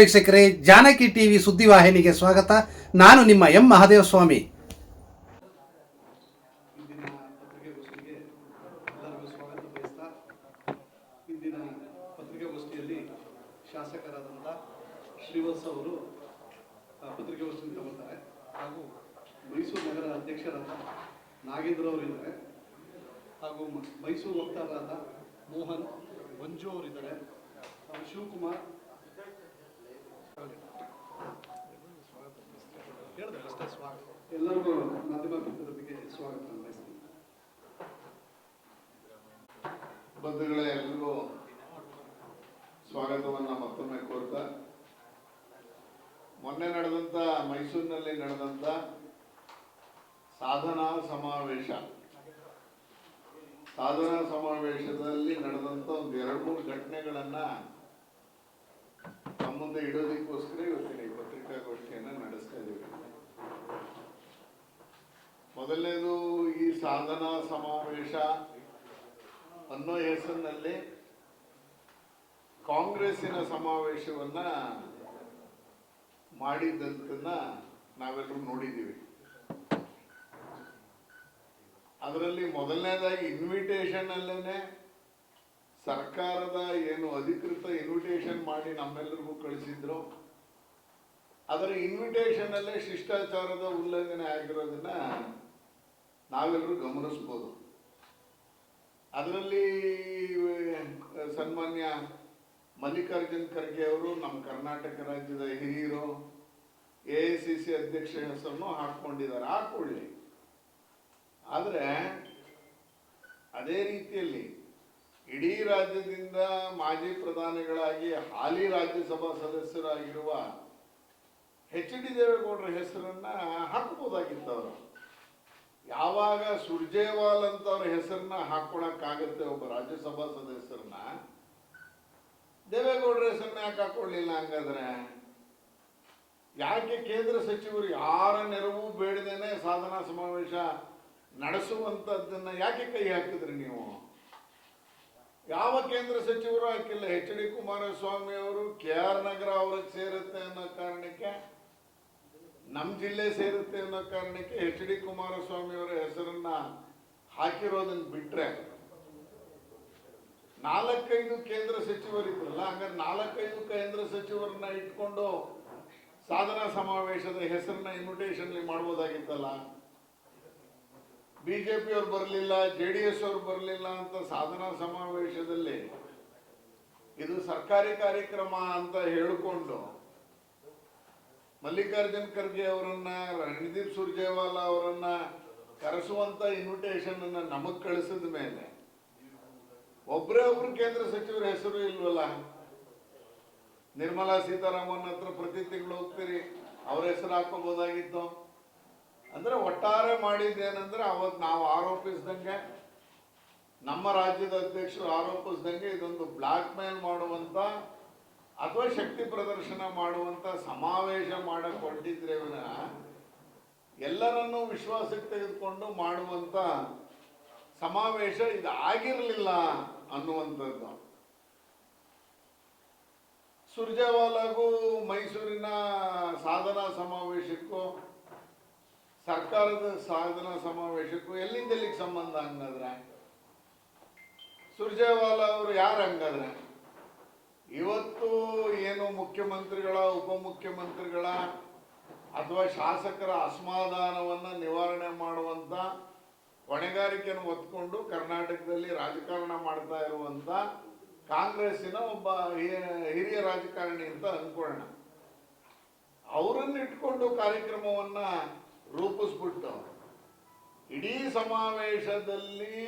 ವೀಕ್ಷಕರೇ, ಜಾನಕಿ ಟಿವಿ ಸುದ್ದಿವಾಹಿನಿಗೆ ಸ್ವಾಗತ. ನಾನು ನಿಮ್ಮ ಎಂ ಮಹಾದೇವ ಸ್ವಾಮಿ ಇಂದಿನ ಪತ್ರಿಕಾಗೋಷ್ಠಿಯಲ್ಲಿ ಶಾಸಕರಾದಂಥ ಶ್ರೀವತ್ಸ ಅವರು ಪತ್ರಿಕಾಗೋಷ್ಠಿಯಲ್ಲಿ ತಗೊಳ್ತಾರೆ ಹಾಗೂ ಮೈಸೂರು ನಗರ ಅಧ್ಯಕ್ಷರಾದ ನಾಗೇಂದ್ರ ಅವರು ಇದ್ದಾರೆ ಹಾಗೂ ಮೈಸೂರು ವಕ್ತಾರರಾದ ಮೋಹನ್ ಮಂಜು ಅವರಿದ್ದಾರೆ. ಶಿವಕುಮಾರ್ ಎಲ್ಲರಿಗೂ ಮಾಧ್ಯಮ ಸ್ವಾಗತ ಬಯಸ್ತೀನಿ ಬಂಧುಗಳೇ, ಎಲ್ರಿಗೂ ಸ್ವಾಗತವನ್ನ ಮತ್ತೊಮ್ಮೆ ಕೋರ್ತಾ. ಮೊನ್ನೆ ನಡೆದಂತ ಮೈಸೂರಿನಲ್ಲಿ ನಡೆದಂತ ಸಾಧನಾ ಸಮಾವೇಶ. ಸಾಧನಾ ಸಮಾವೇಶದಲ್ಲಿ ನಡೆದಂತ ಒಂದು ಎರಡು ಮೂರು ಘಟನೆಗಳನ್ನ ನಮ್ಮ ಮುಂದೆ ಇಡೋದಕ್ಕೋಸ್ಕರ ಇವತ್ತಿನ ಈ ಪತ್ರಿಕಾಗೋಷ್ಠಿಯನ್ನ ನಡೆಸ್ತಾ ಇದ್ದೀವಿ ಮೊದಲನೇದು ಈ ಸಾಧನಾ ಸಮಾವೇಶ ಅನ್ನೋ ಹೆಸರಿನಲ್ಲಿ ಕಾಂಗ್ರೆಸ್ಸಿನ ಸಮಾವೇಶವನ್ನ ಮಾಡಿದ್ದಂತನ್ನ ನಾವೆಲ್ಲರೂ ನೋಡಿದ್ದೀವಿ. ಅದರಲ್ಲಿ ಮೊದಲನೇದಾಗಿ ಇನ್ವಿಟೇಷನ್ ಅಲ್ಲೇನೆ ಸರ್ಕಾರದ ಏನು ಅಧಿಕೃತ ಇನ್ವಿಟೇಷನ್ ಮಾಡಿ ನಮ್ಮೆಲ್ಲರಿಗೂ ಕಳಿಸಿದ್ರು. ಅದರ ಇನ್ವಿಟೇಷನ್ ಅಲ್ಲೇ ಶಿಷ್ಟಾಚಾರದ ಉಲ್ಲಂಘನೆ ಆಗಿರೋದನ್ನ ನಾವೆಲ್ಲರೂ ಗಮನಿಸ್ಬೋದು. ಅದರಲ್ಲಿ ಸನ್ಮಾನ್ಯ ಮಲ್ಲಿಕಾರ್ಜುನ್ ಖರ್ಗೆ ಅವರು ನಮ್ಮ ಕರ್ನಾಟಕ ರಾಜ್ಯದ ಹಿರಿಯರು, ಎ ಐ ಸಿ ಸಿ ಅಧ್ಯಕ್ಷ ಹೆಸರನ್ನು ಹಾಕ್ಕೊಂಡಿದ್ದಾರೆ ಹಾಕೊಳ್ಳಿ ಆದರೆ ಅದೇ ರೀತಿಯಲ್ಲಿ ಇಡೀ ರಾಜ್ಯದಿಂದ ಮಾಜಿ ಪ್ರಧಾನಿಗಳಾಗಿ ಹಾಲಿ ರಾಜ್ಯಸಭಾ ಸದಸ್ಯರಾಗಿರುವ ಎಚ್ ಡಿ ದೇವೇಗೌಡರ ಹೆಸರನ್ನ ಹಾಕಬಹುದಾಗಿತ್ತು ಅವರು ಯಾವಾಗ ಸುರ್ಜೇವಾಲ್ ಅಂತ ಅವ್ರ ಹೆಸರನ್ನ ಹಾಕೊಳಕ್ಕಾಗತ್ತೆ ಒಬ್ಬ ರಾಜ್ಯಸಭಾ ಸದಸ್ಯರನ್ನ, ದೇವೇಗೌಡರ ಹೆಸರನ್ನ ಯಾಕೆ ಹಾಕೊಳ್ಳಿಲ್ಲ ಹಂಗಾದ್ರೆ? ಯಾಕೆ ಕೇಂದ್ರ ಸಚಿವರು ಯಾರ ನೆರವು ಬೇಡದೇನೆ ಸಾಧನಾ ಸಮಾವೇಶ ನಡೆಸುವಂತದ್ದನ್ನ ಯಾಕೆ ಕೈ ಹಾಕಿದ್ರಿ ನೀವು? ಯಾವ ಕೇಂದ್ರ ಸಚಿವರು ಹಾಕಿಲ್ಲ. ಎಚ್ ಡಿ ಕುಮಾರಸ್ವಾಮಿ ಅವರು ಕೆ ಆರ್ ನಗರ ಅವ್ರಿಗೆ ಸೇರುತ್ತೆ ಅನ್ನೋ ಕಾರಣಕ್ಕೆ ನಮ್ಮ ಜಿಲ್ಲೆ ಸೇರುತ್ತೆ ಅನ್ನೋ ಕಾರಣಕ್ಕೆ ಎಚ್ ಡಿ ಕುಮಾರಸ್ವಾಮಿ ಅವರ ಹೆಸರನ್ನ ಹಾಕಿರೋದನ್ನ ಬಿಟ್ರೆ ನಾಲ್ಕೈದು ಕೇಂದ್ರ ಸಚಿವರಿದ್ರಲ್ಲ, ಹಂಗಾರೆ ನಾಲ್ಕೈದು ಕೇಂದ್ರ ಸಚಿವರನ್ನ ಇಟ್ಕೊಂಡು ಸಾಧನಾ ಸಮಾವೇಶದ ಹೆಸರನ್ನ ಇನ್ವಿಟೇಷನ್ ಮಾಡ್ಬೋದಾಗಿತ್ತಲ್ಲ? ಬಿಜೆಪಿ ಅವ್ರು ಬರಲಿಲ್ಲ, ಜೆ ಡಿ ಎಸ್ ಅವ್ರು ಬರಲಿಲ್ಲ ಅಂತ ಸಾಧನಾ ಸಮಾವೇಶದಲ್ಲಿ ಇದು ಸರ್ಕಾರಿ ಕಾರ್ಯಕ್ರಮ ಅಂತ ಹೇಳಿಕೊಂಡು ಮಲ್ಲಿಕಾರ್ಜುನ್ ಖರ್ಗೆ ಅವರನ್ನ, ರಣದೀಪ್ ಸುರ್ಜೇವಾಲಾ ಅವರನ್ನ ಕರೆಸುವಂತ ಇನ್ವಿಟೇಷನ್ ಅನ್ನ ನಮಗ್ ಕಳಿಸಿದ ಮೇಲೆ ಒಬ್ಬರೇ ಒಬ್ರು ಕೇಂದ್ರ ಸಚಿವರ ಹೆಸರು ಇಲ್ವಲ್ಲ? ನಿರ್ಮಲಾ ಸೀತಾರಾಮನ್ ಹತ್ರ ಪ್ರತಿ ತಿಂಗಳು ಹೋಗ್ತೀರಿ, ಅವ್ರ ಹೆಸರು ಹಾಕೋಬಹುದಾಗಿತ್ತು ಅಂದ್ರೆ ಒಟ್ಟಾರೆ ಮಾಡಿದ್ದೇನಂದ್ರೆ ಅವತ್ ನಾವು ಆರೋಪಿಸಿದಂಗೆ, ನಮ್ಮ ರಾಜ್ಯದ ಅಧ್ಯಕ್ಷರು ಆರೋಪಿಸಿದಂಗೆ ಇದೊಂದು ಬ್ಲಾಕ್ ಮೇಲ್ ಮಾಡುವಂತ ಅಥವಾ ಶಕ್ತಿ ಪ್ರದರ್ಶನ ಮಾಡುವಂತ ಸಮಾವೇಶ ಮಾಡಕ್ ಹೊರಟಿದ್ರೆ ವಿನಃ ಎಲ್ಲರನ್ನೂ ವಿಶ್ವಾಸಕ್ಕೆ ತೆಗೆದುಕೊಂಡು ಮಾಡುವಂತ ಸಮಾವೇಶ ಇದು ಆಗಿರಲಿಲ್ಲ ಅನ್ನುವಂಥದ್ದು. ಸುರ್ಜೇವಾಲಾಗೂ ಮೈಸೂರಿನ ಸಾಧನಾ ಸಮಾವೇಶಕ್ಕೂ, ಸರ್ಕಾರದ ಸಾಧನಾ ಸಮಾವೇಶಕ್ಕೂ ಎಲ್ಲಿಂದ ಎಲ್ಲಿಗೆ ಸಂಬಂಧ ಹಂಗಾದ್ರೆ? ಸುರ್ಜೇವಾಲಾ ಅವರು ಯಾರು ಹಂಗಾದ್ರೆ? ಇವತ್ತು ಏನು ಮುಖ್ಯಮಂತ್ರಿಗಳ, ಉಪಮುಖ್ಯಮಂತ್ರಿಗಳ ಅಥವಾ ಶಾಸಕರ ಅಸಮಾಧಾನವನ್ನು ನಿವಾರಣೆ ಮಾಡುವಂತ ಹೊಣೆಗಾರಿಕೆಯನ್ನು ಹೊತ್ಕೊಂಡು ಕರ್ನಾಟಕದಲ್ಲಿ ರಾಜಕಾರಣ ಮಾಡ್ತಾ ಇರುವಂಥ ಕಾಂಗ್ರೆಸ್ಸಿನ ಒಬ್ಬ ಹಿರಿಯ ರಾಜಕಾರಣಿ ಅಂತ ಅಂದ್ಕೊಳ್ಳೋಣ. ಅವರನ್ನಿಟ್ಕೊಂಡು ಕಾರ್ಯಕ್ರಮವನ್ನ ರೂಪಿಸ್ಬಿಟ್ಟು ಇಡೀ ಸಮಾವೇಶದಲ್ಲಿ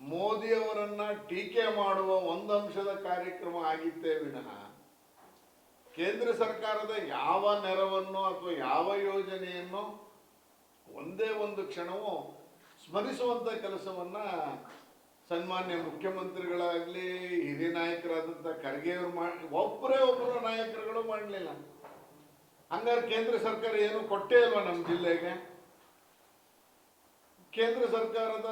ಮೋದಿ ಅವರನ್ನ ಟೀಕೆ ಮಾಡುವ ಒಂದು ಅಂಶದ ಕಾರ್ಯಕ್ರಮ ಆಗಿತ್ತೇ ವಿನಃ ಕೇಂದ್ರ ಸರ್ಕಾರದ ಯಾವ ನೆರವನ್ನು ಅಥವಾ ಯಾವ ಯೋಜನೆಯನ್ನು ಒಂದೇ ಒಂದು ಕ್ಷಣವು ಸ್ಮರಿಸುವಂಥ ಕೆಲಸವನ್ನ ಸನ್ಮಾನ್ಯ ಮುಖ್ಯಮಂತ್ರಿಗಳಾಗಲಿ, ಹಿರಿಯ ನಾಯಕರಾದಂಥ ಖರ್ಗೆ ಅವರು ಮಾಡಿ ಒಬ್ಬರೇ ಒಬ್ಬರು ನಾಯಕರುಗಳು ಮಾಡಲಿಲ್ಲ. ಹಂಗಾರೆ ಕೇಂದ್ರ ಸರ್ಕಾರ ಏನು ಕೊಟ್ಟೇ ಅಲ್ವಾ ನಮ್ಮ ಜಿಲ್ಲೆಗೆ? ಕೇಂದ್ರ ಸರ್ಕಾರದ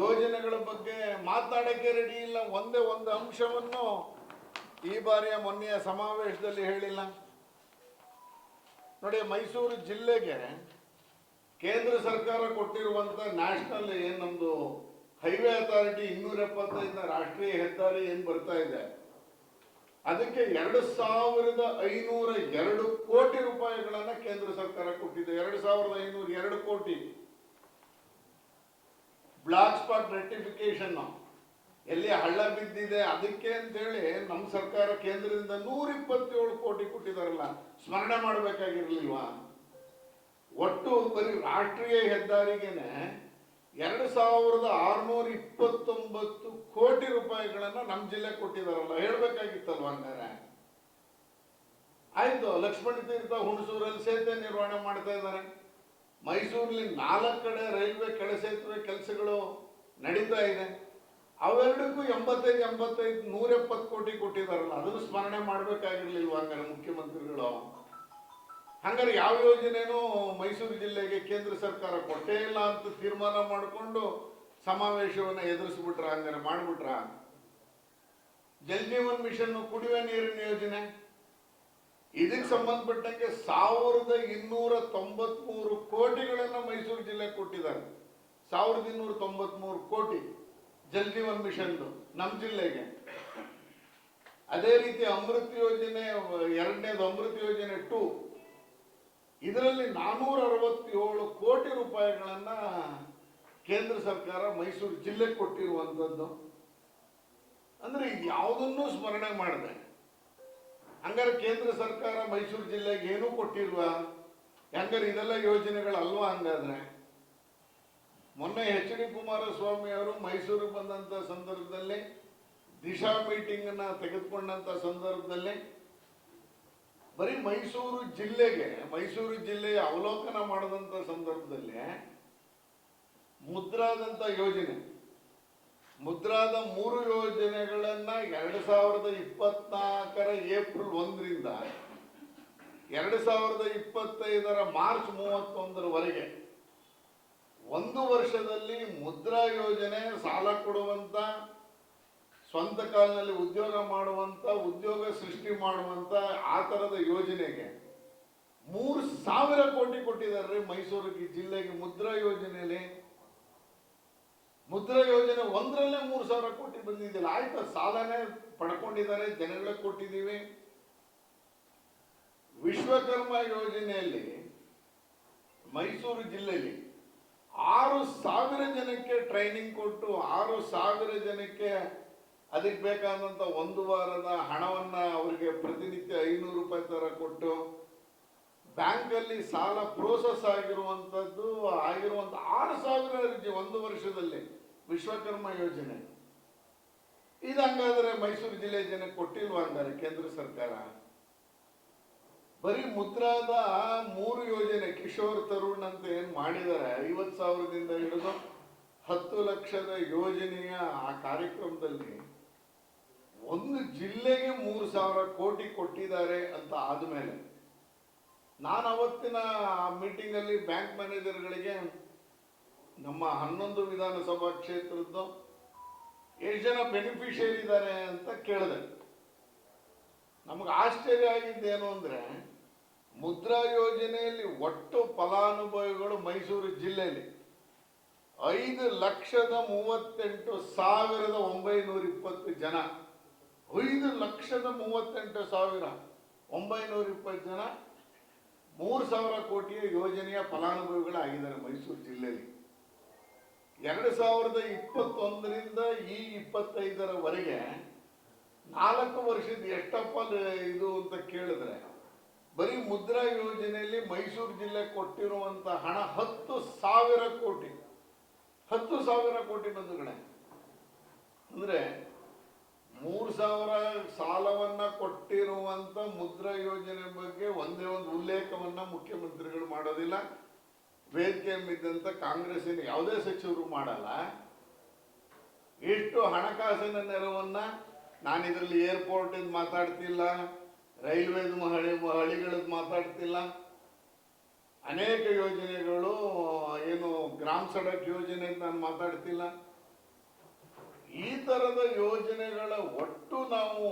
ಯೋಜನೆಗಳ ಬಗ್ಗೆ ಮಾತನಾಡಕ್ಕೆ ರೆಡಿ ಇಲ್ಲ. ಒಂದೇ ಒಂದು ಅಂಶವನ್ನು ಈ ಬಾರಿಯ ಮೊನ್ನೆಯ ಸಮಾವೇಶದಲ್ಲಿ ಹೇಳಿಲ್ಲ. ನೋಡಿ, ಮೈಸೂರು ಜಿಲ್ಲೆಗೆ ಕೇಂದ್ರ ಸರ್ಕಾರ ಕೊಟ್ಟಿರುವಂತ ನ್ಯಾಷನಲ್ ಏನ್ ನಮ್ಮದು ಹೈವೇ ಅಥಾರಿಟಿ ಇನ್ನೂರ ಎಪ್ಪತ್ತೈದನ ರಾಷ್ಟ್ರೀಯ ಹೆದ್ದಾರಿ ಏನ್ ಬರ್ತಾ ಇದೆ, ಅದಕ್ಕೆ ಎರಡು ಸಾವಿರದ ಐನೂರ ಎರಡು ಕೋಟಿ ರೂಪಾಯಿಗಳನ್ನ ಕೇಂದ್ರ ಸರ್ಕಾರ ಕೊಟ್ಟಿದೆ. ಎರಡು ಸಾವಿರದ ಐನೂರ ಎರಡು ಕೋಟಿ. ಬ್ಲಾಕ್ ಸ್ಪಾಟ್ ರೆಕ್ಟಿಫಿಕೇಶನ್ ಎಲ್ಲಿ ಹಳ್ಳ ಬಿದ್ದಿದೆ ಅದಕ್ಕೆ ಅಂತೇಳಿ ನಮ್ಮ ಸರ್ಕಾರ ಕೇಂದ್ರದಿಂದ ನೂರಿಪ್ಪತ್ತೇಳು ಕೋಟಿ ಕೊಟ್ಟಿದಾರಲ್ಲ, ಸ್ಮರಣೆ ಮಾಡಬೇಕಾಗಿರ್ಲಿಲ್ವಾ? ಒಟ್ಟು ಬರೀ ರಾಷ್ಟ್ರೀಯ ಹೆದ್ದಾರಿಗೆನೆ ಎರಡು ಸಾವಿರದ ಆರುನೂರ ಇಪ್ಪತ್ತೊಂಬತ್ತು ಕೋಟಿ ರೂಪಾಯಿಗಳನ್ನ ನಮ್ಮ ಜಿಲ್ಲೆ ಕೊಟ್ಟಿದಾರಲ್ಲ, ಹೇಳ್ಬೇಕಾಗಿತ್ತಲ್ವ ಹಂಗಾರೆ? ಆಯ್ತು, ಲಕ್ಷ್ಮಣ ತೀರ್ಥ ಹುಣಸೂರಲ್ಲಿ ಸೇತುವೆ ನಿರ್ವಹಣೆ ಮಾಡ್ತಾ ಇದ್ದಾರೆ. ಮೈಸೂರಲ್ಲಿ ನಾಲ್ಕು ಕಡೆ ರೈಲ್ವೆ ಕೆಳ ಸೇತುವೆ ಕೆಲಸಗಳು ನಡೀತಾ ಇದೆ. ಅವೆರಡಕ್ಕೂ ಎಂಬತ್ತೈದು ಎಂಬತ್ತೈದು ನೂರ ಎಪ್ಪತ್ತು ಕೋಟಿ ಕೊಟ್ಟಿದಾರಲ್ಲ ಅದನ್ನು ಸ್ಮರಣೆ ಮಾಡ್ಬೇಕಾಗಿರ್ಲಿಲ್ವ ಹಂಗಾರೆ ಮುಖ್ಯಮಂತ್ರಿಗಳು? ಹಂಗಾರೆ ಯಾವ ಯೋಜನೆನೂ ಮೈಸೂರು ಜಿಲ್ಲೆಗೆ ಕೇಂದ್ರ ಸರ್ಕಾರ ಕೊಟ್ಟೇ ಇಲ್ಲ ಅಂತ ತೀರ್ಮಾನ ಮಾಡಿಕೊಂಡು ಸಮಾವೇಶವನ್ನ ಎದುರಿಸ್ಬಿಟ್ರ ಹಂಗಾರೆ ಮಾಡ್ಬಿಟ್ರ? ಜಲ್ ಜೀವನ್ ಮಿಷನ್ ಕುಡಿಯುವ ನೀರಿನ ಯೋಜನೆ? ಇದಕ್ಕೆ ಸಂಬಂಧಪಟ್ಟಂಗೆ ಸಾವಿರದ ಇನ್ನೂರ ತೊಂಬತ್ಮೂರು ಕೋಟಿಗಳನ್ನು ಮೈಸೂರು ಜಿಲ್ಲೆಗೆ ಕೊಟ್ಟಿದ್ದಾರೆ. ಸಾವಿರದ ಇನ್ನೂರ ತೊಂಬತ್ಮೂರು ಕೋಟಿ. ಜಲ್ ಜೀವನ್ ಮಿಷನ್ ನಮ್ಮ ಜಿಲ್ಲೆಗೆ. ಅದೇ ರೀತಿ ಅಮೃತ್ ಯೋಜನೆ, ಎರಡನೇದು ಅಮೃತ್ ಯೋಜನೆ ಟು. ಇದರಲ್ಲಿ ನಾನೂರ ಅರವತ್ತೇಳು ಕೋಟಿ ರೂಪಾಯಿಗಳನ್ನ ಕೇಂದ್ರ ಸರ್ಕಾರ ಮೈಸೂರು ಜಿಲ್ಲೆಗೆ ಕೊಟ್ಟಿರುವಂಥದ್ದು. ಅಂದ್ರೆ ಇದು ಯಾವುದನ್ನೂ ಸ್ಮರಣೆ ಮಾಡಿದೆ. ಹಂಗಾರೆ ಕೇಂದ್ರ ಸರ್ಕಾರ ಮೈಸೂರು ಜಿಲ್ಲೆಗೆ ಏನೂ ಕೊಟ್ಟಿಲ್ವಾ? ಹಂಗಾರೆ ಇದೆಲ್ಲ ಯೋಜನೆಗಳಲ್ವಾ ಹಂಗಾದ್ರೆ? ಮೊನ್ನೆ ಎಚ್ ಡಿ ಕುಮಾರಸ್ವಾಮಿ ಅವರು ಮೈಸೂರು ಬಂದಂತ ಸಂದರ್ಭದಲ್ಲಿ ದಿಶಾ ಮೀಟಿಂಗ್ ಅನ್ನ ತೆಗೆದುಕೊಂಡಂತ ಸಂದರ್ಭದಲ್ಲಿ ಬರೀ ಮೈಸೂರು ಜಿಲ್ಲೆಗೆ, ಮೈಸೂರು ಜಿಲ್ಲೆಯ ಅವಲೋಕನ ಮಾಡದಂತ ಸಂದರ್ಭದಲ್ಲಿ ಮುದ್ರಾದಂತ ಯೋಜನೆ, ಮುದ್ರಾದ ಮೂರು ಯೋಜನೆಗಳನ್ನ ಎರಡು ಸಾವಿರದ ಇಪ್ಪತ್ನಾಲ್ಕರ ಏಪ್ರಿಲ್ ಒಂದರಿಂದ ಎರಡು ಸಾವಿರದ ಇಪ್ಪತ್ತೈದರ ಮಾರ್ಚ್ ಮೂವತ್ತೊಂದರವರೆಗೆ ಒಂದು ವರ್ಷದಲ್ಲಿ ಮುದ್ರಾ ಯೋಜನೆ ಸಾಲ ಕೊಡುವಂತ, ಸ್ವಂತ ಕಾಲಿನಲ್ಲಿ ಉದ್ಯೋಗ ಮಾಡುವಂತ, ಉದ್ಯೋಗ ಸೃಷ್ಟಿ ಮಾಡುವಂತ ಆ ತರದ ಯೋಜನೆಗೆ ಮೂರು ಸಾವಿರ ಕೋಟಿ ಕೊಟ್ಟಿದ್ದಾರೆ ಮೈಸೂರಿಗೆ ಜಿಲ್ಲೆಗೆ ಮುದ್ರಾ ಯೋಜನೆಯಲ್ಲಿ. ಮುದ್ರಾ ಯೋಜನೆ ಒಂದರಲ್ಲೇ ಮೂರು ಸಾವಿರ ಕೋಟಿ ಬಂದಿದ್ದಿಲ್ಲ ಆಯ್ತು? ಸಾಲನೇ ಪಡ್ಕೊಂಡಿದ್ದಾರೆ, ಜನಗಳಿಗೆ ಕೊಟ್ಟಿದ್ದೀವಿ. ವಿಶ್ವಕರ್ಮ ಯೋಜನೆಯಲ್ಲಿ ಮೈಸೂರು ಜಿಲ್ಲೆಯಲ್ಲಿ ಆರು ಸಾವಿರ ಜನಕ್ಕೆ ಟ್ರೈನಿಂಗ್ ಕೊಟ್ಟು, ಆರು ಸಾವಿರ ಜನಕ್ಕೆ ಅದಕ್ಕೆ ಬೇಕಾದಂತ ಒಂದು ವಾರದ ಹಣವನ್ನ ಅವರಿಗೆ ಪ್ರತಿನಿತ್ಯ ಐನೂರು ರೂಪಾಯಿ ತರ ಕೊಟ್ಟು ಬ್ಯಾಂಕಲ್ಲಿ ಸಾಲ ಪ್ರೋಸೆಸ್ ಆಗಿರುವಂತದ್ದು, ಆಗಿರುವಂತ ಆರು ಸಾವಿರ ಒಂದು ವರ್ಷದಲ್ಲಿ ವಿಶ್ವಕರ್ಮ ಯೋಜನೆ. ಇದು ಹಂಗಾದರೆ ಮೈಸೂರು ಜಿಲ್ಲೆ ಜನಕ್ಕೆ ಕೊಟ್ಟಿಲ್ವಾ ಅಂದರೆ ಕೇಂದ್ರ ಸರ್ಕಾರ? ಬರೀ ಮುದ್ರಾದ ಮೂರು ಯೋಜನೆ ಕಿಶೋರ್ ತರುಣ್ ಅಂತ ಏನ್ ಮಾಡಿದ್ದಾರೆ ಐವತ್ ಸಾವಿರದಿಂದ ಹಿಡಿದು ಹತ್ತು ಲಕ್ಷದ ಯೋಜನೆಯ ಆ ಕಾರ್ಯಕ್ರಮದಲ್ಲಿ ಒಂದು ಜಿಲ್ಲೆಗೆ ಮೂರು ಸಾವಿರ ಕೋಟಿ ಕೊಟ್ಟಿದ್ದಾರೆ ಅಂತ ಆದ್ಮೇಲೆ ನಾನು ಅವತ್ತಿನ ಮೀಟಿಂಗ್ ಅಲ್ಲಿ ಬ್ಯಾಂಕ್ ಮ್ಯಾನೇಜರ್ಗಳಿಗೆ ನಮ್ಮ ಹನ್ನೊಂದು ವಿಧಾನಸಭಾ ಕ್ಷೇತ್ರದ್ದು ಎಷ್ಟು ಜನ ಬೆನಿಫಿಷಿಯರಿ ಇದ್ದಾರೆ ಅಂತ ಕೇಳಿದೆ. ನಮಗೆ ಆಶ್ಚರ್ಯ ಆಗಿದ್ದೇನು ಅಂದ್ರೆ ಮುದ್ರಾ ಯೋಜನೆಯಲ್ಲಿ ಒಟ್ಟು ಫಲಾನುಭವಿಗಳು ಮೈಸೂರು ಜಿಲ್ಲೆಯಲ್ಲಿ ಐದು ಲಕ್ಷದ ಮೂವತ್ತೆಂಟು ಸಾವಿರದ ಒಂಬೈನೂರ ಇಪ್ಪತ್ತು ಜನ. ಐದು ಲಕ್ಷದ ಮೂವತ್ತೆಂಟು ಸಾವಿರ ಒಂಬೈನೂರ ಇಪ್ಪತ್ತು ಜನ. ಮೂರು ಸಾವಿರ ಕೋಟಿಯ ಯೋಜನೆಯ ಫಲಾನುಭವಿಗಳಾಗಿದ್ದಾರೆ ಮೈಸೂರು ಜಿಲ್ಲೆಯಲ್ಲಿ. ಎರಡು ಸಾವಿರದ ಇಪ್ಪತ್ತೊಂದರಿಂದ ಈ ಇಪ್ಪತ್ತೈದರವರೆಗೆ ನಾಲ್ಕು ವರ್ಷದ ಎಷ್ಟಪ್ಪ ಇದು ಅಂತ ಕೇಳಿದ್ರೆ ಬರೀ ಮುದ್ರಾ ಯೋಜನೆಯಲ್ಲಿ ಮೈಸೂರು ಜಿಲ್ಲೆ ಕೊಟ್ಟಿರುವಂತ ಹಣ ಹತ್ತು ಸಾವಿರ ಕೋಟಿ. ಹತ್ತು ಸಾವಿರ ಕೋಟಿ ಬಂಧುಗಳೇ ಅಂದ್ರೆ ಮೂರು ಸಾವಿರ ಸಾಲವನ್ನ ಕೊಟ್ಟಿರುವಂತ ಮುದ್ರಾ ಯೋಜನೆ ಬಗ್ಗೆ ಒಂದೇ ಒಂದು ಉಲ್ಲೇಖವನ್ನ ಮುಖ್ಯಮಂತ್ರಿಗಳು ಮಾಡೋದಿಲ್ಲ. ವೇದಿಕೆ ಬಿದ್ದಂತ ಕಾಂಗ್ರೆಸ್ಸಿನ ಯಾವುದೇ ಸಚಿವರು ಮಾಡಲ್ಲ. ಇಷ್ಟು ಹಣಕಾಸಿನ ನೆರವನ್ನ ನಾನು ಇದರಲ್ಲಿ ಏರ್ಪೋರ್ಟ್ ಮಾತಾಡ್ತಿಲ್ಲ. ರೈಲ್ವೇದು ಹಳಿ ಹಳಿಗಳದ್ದು ಮಾತಾಡ್ತಿಲ್ಲ. ಅನೇಕ ಯೋಜನೆಗಳು, ಏನು ಗ್ರಾಮ ಸಡಕ್ ಯೋಜನೆ ನಾನು ಮಾತಾಡ್ತಿಲ್ಲ. ಈ ತರದ ಯೋಜನೆಗಳ ಒಟ್ಟು ನಾವು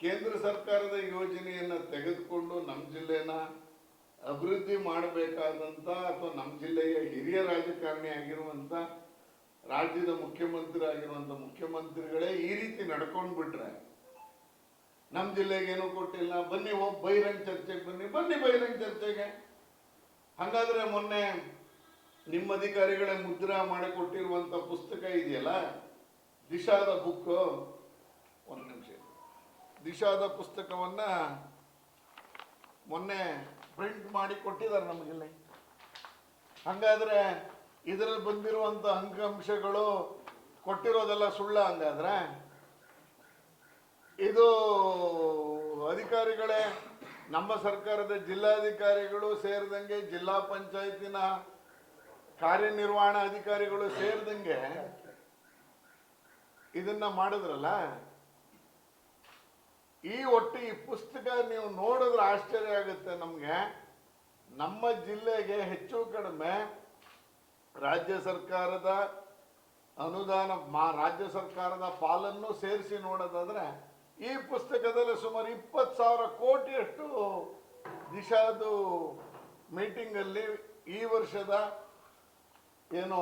ಕೇಂದ್ರ ಸರ್ಕಾರದ ಯೋಜನೆಯನ್ನು ತೆಗೆದುಕೊಂಡು ನಮ್ಮ ಜಿಲ್ಲೆನ ಅಭಿವೃದ್ಧಿ ಮಾಡಬೇಕಾದಂಥ ಅಥವಾ ನಮ್ಮ ಜಿಲ್ಲೆಯ ಹಿರಿಯ ರಾಜಕಾರಣಿ ಆಗಿರುವಂಥ ರಾಜ್ಯದ ಮುಖ್ಯಮಂತ್ರಿ ಆಗಿರುವಂಥ ಮುಖ್ಯಮಂತ್ರಿಗಳೇ ಈ ರೀತಿ ನಡ್ಕೊಂಡು ಬಿಟ್ರೆ ನಮ್ಮ ಜಿಲ್ಲೆಗೆ ಏನೂ ಕೊಟ್ಟಿಲ್ಲ. ಬನ್ನಿ ಹೋಗಿ ಬಹಿರಂಗ ಚರ್ಚೆಗೆ ಬನ್ನಿ. ಬನ್ನಿ ಬಹಿರಂಗ ಚರ್ಚೆಗೆ. ಹಾಗಾದ್ರೆ ಮೊನ್ನೆ ನಿಮ್ಮ ಅಧಿಕಾರಿಗಳೇ ಮುದ್ರಾ ಮಾಡಿ ಕೊಟ್ಟಿರುವಂತ ಪುಸ್ತಕ ಇದೆಯಲ್ಲ? ದಿಶಾದ ಬುಕ್ ಒಂದು ನಿಮಿಷ. ದಿಶಾದ ಪುಸ್ತಕವನ್ನ ಮೊನ್ನೆ ಪ್ರಿಂಟ್ ಮಾಡಿ ಕೊಟ್ಟಿದ್ದಾರೆ ನಮಗಿಲ್ಲಿ. ಹಂಗಾದ್ರೆ ಇದರಲ್ಲಿ ಬಂದಿರುವಂತ ಅಂಕಾಂಶಗಳು ಕೊಟ್ಟಿರೋದೆಲ್ಲ ಸುಳ್ಳ ಹಂಗಾದ್ರೆ? ಇದು ಅಧಿಕಾರಿಗಳೇ, ನಮ್ಮ ಸರ್ಕಾರದ ಜಿಲ್ಲಾಧಿಕಾರಿಗಳು ಸೇರಿದಂಗೆ ಜಿಲ್ಲಾ ಪಂಚಾಯತಿನ ಕಾರ್ಯನಿರ್ವಹಣಾ ಅಧಿಕಾರಿಗಳು ಸೇರಿದಂಗೆ ಇದನ್ನ ಮಾಡಿದ್ರಲ್ಲ, ಈ ಒಟ್ಟು ಈ ಪುಸ್ತಕ ನೀವು ನೋಡಿದ್ರೆ ಆಶ್ಚರ್ಯ ಆಗುತ್ತೆ ನಮ್ಗೆ. ನಮ್ಮ ಜಿಲ್ಲೆಗೆ ಹೆಚ್ಚು ಕಡಿಮೆ ರಾಜ್ಯ ಸರ್ಕಾರದ ಅನುದಾನ, ಮಾ, ರಾಜ್ಯ ಸರ್ಕಾರದ ಪಾಲನ್ನು ಸೇರಿಸಿ ನೋಡೋದಾದ್ರೆ ಈ ಪುಸ್ತಕದಲ್ಲಿ ಸುಮಾರು ಇಪ್ಪತ್ತು ಸಾವಿರ ಕೋಟಿಯಷ್ಟು ದಿಶಾದು ಮೀಟಿಂಗಲ್ಲಿ ಈ ವರ್ಷದ ಏನು